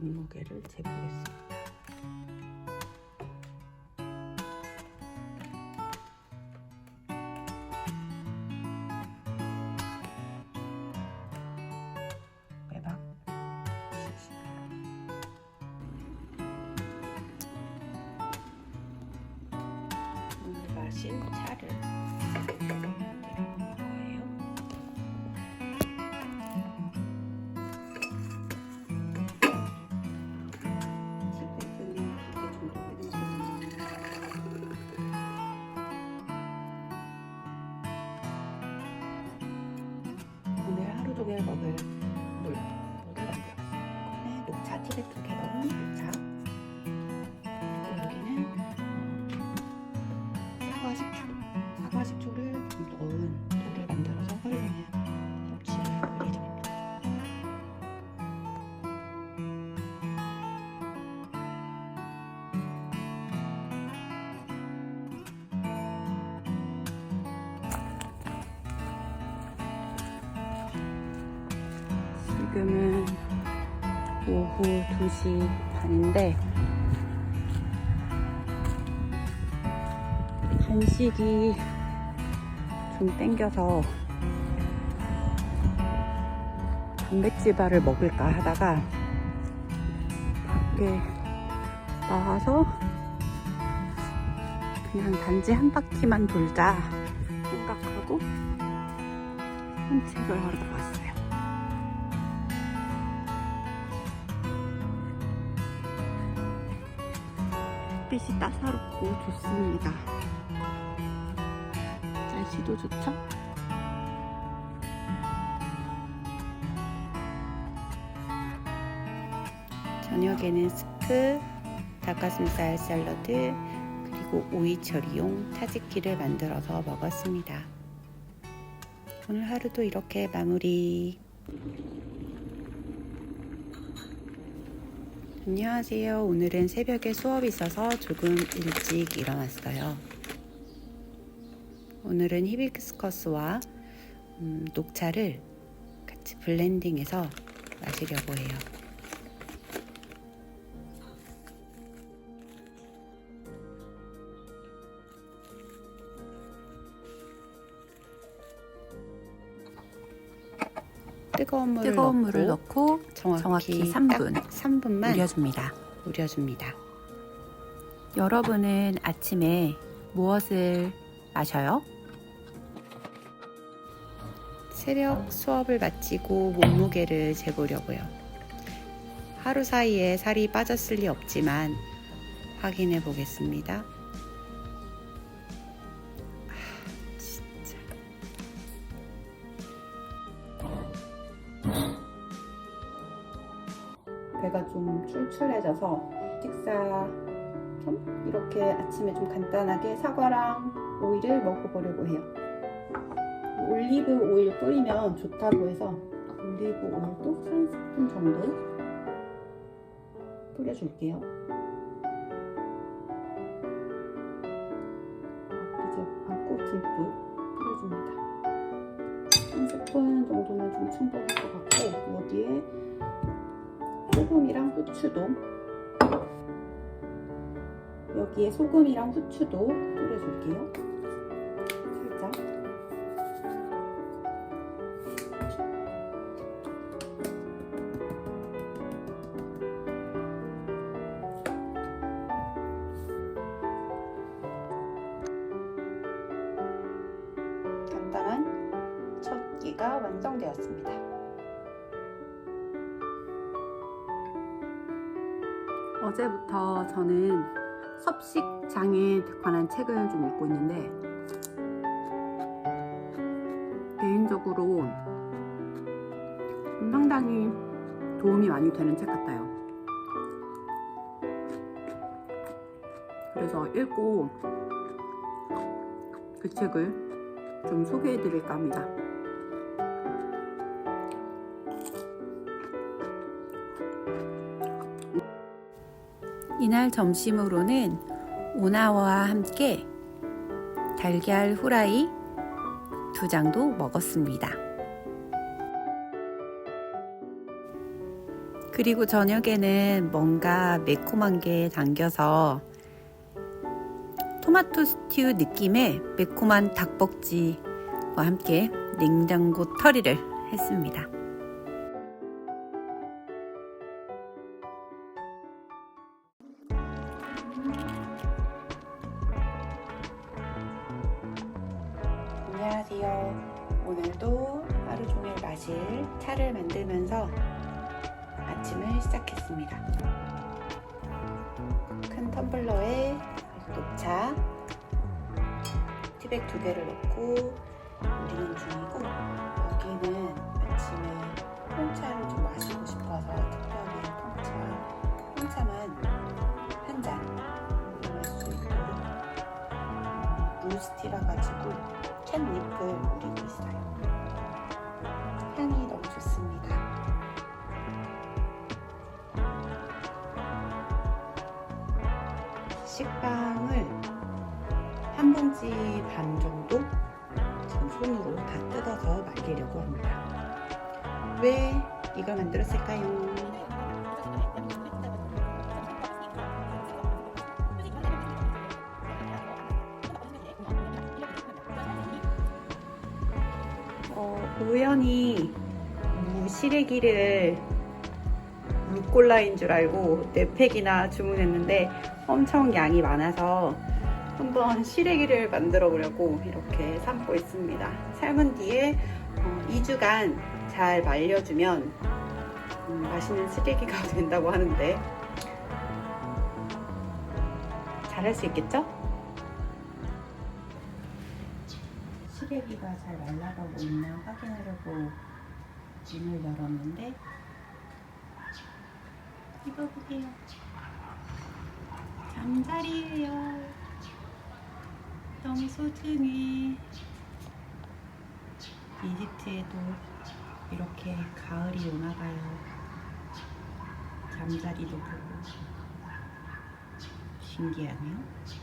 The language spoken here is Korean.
몸무게를 재보겠습니다. 빼박 70. 오늘 마실 차를 오늘 하 지금은 오후 2시 반인데 간식이 좀 땡겨서 단백질 바를 먹을까 하다가 밖에 나와서 그냥 단지 한 바퀴만 돌자 생각하고 산책을 하러 나왔어요. 햇빛이 따사롭고 좋습니다. 날씨도 좋죠? 저녁에는 스프, 닭가슴살 샐러드, 그리고 오이 처리용 타지키를 만들어서 먹었습니다. 오늘 하루도 이렇게 마무리. 안녕하세요. 오늘은 새벽에 수업이 있어서 조금 일찍 일어났어요. 오늘은 히비스커스와 음, 녹차를 같이 블렌딩해서 마시려고 해요. 뜨거운 물을, 뜨거운 넣고 물을 넣고 정확히, 정확히 3분 3분만 우려줍니다. 우려줍니다. 여러분은 아침에 무엇을 마셔요? 새벽 수업을 마치고 몸무게를 재보려고요. 하루 사이에 살이 빠졌을 리 없지만 확인해 보겠습니다. 배가 좀 출출해져서 식사 좀 이렇게 아침에 좀 간단하게 사과랑 오이를 먹어보려고 해요. 올리브 오일 뿌리면 좋다고 해서 올리브 오일도 한 스푼 정도 뿌려줄게요. 이제 반꽃 듬뿍 뿌려줍니다. 한 스푼 정도면 좀 충분할 것 같고 여기에 소금이랑 후추도 여기에 소금이랑 후추도 뿌려줄게요. 살짝. 간단한 첫 끼가 완성되었습니다. 어제부터 저는 섭식 장애에 관한 책을 좀 읽고 있는데 개인적으로 상당히 도움이 많이 되는 책 같아요. 그래서 읽고 그 책을 좀 소개해 드릴까 합니다. 이날 점심으로는 오나와 함께 달걀 후라이 두 장도 먹었습니다. 그리고 저녁에는 뭔가 매콤한 게 당겨서 토마토 스튜 느낌의 매콤한 닭볶지와 함께 냉장고 털이를 했습니다. 안녕하세요. 오늘도 하루 종일 마실 차를 만들면서 아침을 시작했습니다. 큰 텀블러에 녹차, 티백 두 개를 넣고 우리는 중이고 여기는 아침에 홍차를 좀 마시고 싶어서 스티라 가지고 찻잎을 우리고 있어요. 향이 너무 좋습니다. 식빵을 한 봉지 반 정도 지금 손으로 다 뜯어서 말리려고 합니다. 왜 이걸 만들었을까요? 우연히 무시래기를 루꼴라인 줄 알고 4팩이나 주문했는데 엄청 양이 많아서 한번 시래기를 만들어 보려고 이렇게 삶고 있습니다. 삶은 뒤에 어, 2주간 잘 말려주면 음, 맛있는 시래기가 된다고 하는데 잘할 수 있겠죠? 시래기가 잘 말라가고 있나 확인하려고 문을 열었는데 이거 보세요. 잠자리예요. 너무 소중해. 이집트에도 이렇게 가을이 오나 봐요. 잠자리도 보고 신기하네요.